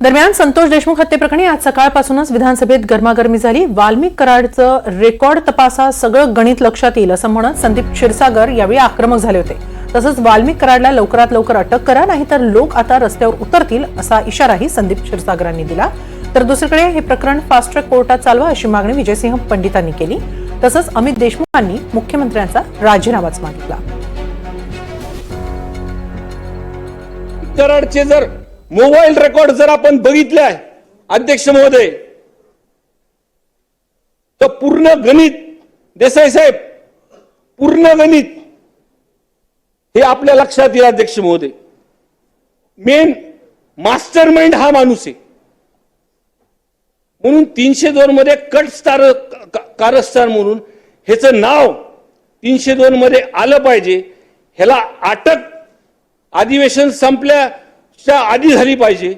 दरम्यान संतोष देशमुख हत्येप्रकरणी आज सकाळपासूनच विधानसभेत गरमागरमी झाली. वाल्मिक कराडचं रेकॉर्ड तपासा सगळं गणित लक्षात येईल असं म्हणत संदीप क्षीरसागर यावेळी आक्रमक झाले होते. तसंच वाल्मिक कराडला लवकरात लवकर अटक करा नाहीतर लोक आता रस्त्यावर उतरतील असा इशाराही संदीप क्षीरसागरांनी दिला. तर दुसरीकडे हे प्रकरण फास्ट ट्रॅक कोर्टात चालवा अशी मागणी विजयसिंह पंडितांनी केली. तसंच अमित देशमुखांनी मुख्यमंत्र्यांचा राजीनामाच मागितला. कराडचे जर मोबाईल रेकॉर्ड जर आपण बघितलाय अध्यक्ष महोदय तर पूर्ण गणित देसाई साहेब पूर्ण गणित हे आपल्या लक्षात येईल अध्यक्ष महोदय. मेन मास्टर माइंड हा माणूस आहे. म्हणून तीनशे दोन मध्ये कट स्टार कारस्थान म्हणून ह्याचं नाव तीनशे दोन मध्ये आलं पाहिजे. ह्याला अटक अधिवेशन संपल्या संपल्याच्या आधी झाली पाहिजे.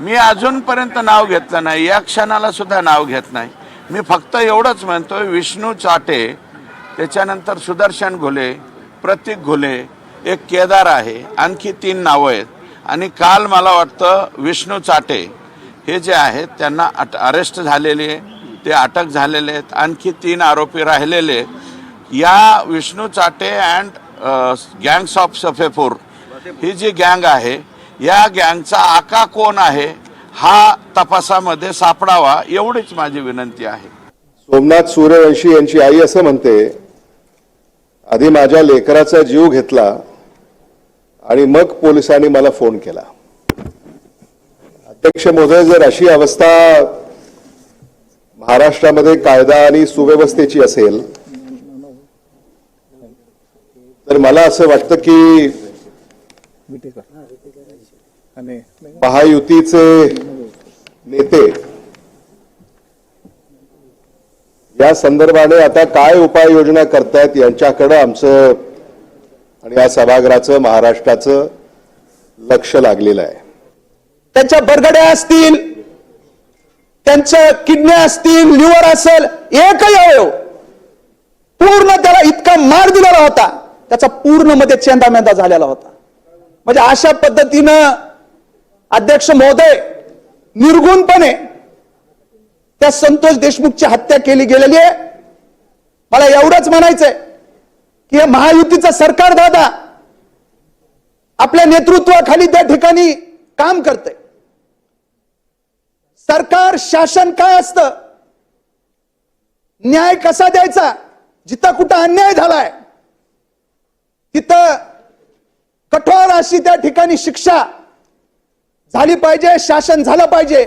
मी अजूनपर्यंत नाव घेतलं नाही. या क्षणाला सुद्धा नाव घेत नाही. मी फक्त एवढंच म्हणतोय विष्णू चाटे त्याच्यानंतर सुदर्शन घुले प्रतीक घुले एक केदार आहे आणखी तीन नावं आहेत. आणि काल मला वाटतं विष्णू चाटे हे जे आहेत त्यांना अट अरेस्ट झालेले ते अटक झालेले आहेत आणखी तीन आरोपी राहिलेले या Vishnu Chate and gangs of Safepur ही जी गँग आहे या गँगचा आका कोण आहे हा तपासामध्ये सापडावा एवढीच माझी विनंती आहे. सोमनाथ सूर्यवंशी यांची आई असं म्हणते आधी माझ्या लेकराचा जीव घेतला आणि मग पोलिसांनी मला फोन केला. अध्यक्ष महोदय जर अशी अवस्था महाराष्ट्रामध्ये कायदा आणि सुव्यवस्थेची असेल तर मला असं वाटतं की महायुतीचे नेते. या संदर्भाने आता काय उपाययोजना करतायत यांच्याकडं आमचं आणि या सभागृहाचं महाराष्ट्राचं लक्ष लागलेलं आहे. त्यांच्या बरगड्या असतील त्यांच्या किडन्या असतील लिव्हर असेल एकही अवयव पूर्ण त्याला इतका मार दिलेला होता. त्याचा पूर्णमध्ये चेंदामेंदा झालेला होता. म्हणजे अशा पद्धतीनं अध्यक्ष महोदय निर्गुणपणे त्या संतोष देशमुखची हत्या केली गेलेली आहे. मला एवढंच म्हणायचंय की हे महायुतीचं सरकार दादा आपल्या नेतृत्वाखाली त्या ठिकाणी काम करते सरकार शासन काय असतं? न्याय कसा द्यायचा? जिथं कुठं अन्याय झालाय तिथं अशी त्या ठिकाणी शिक्षा झाली पाहिजे शासन झालं पाहिजे.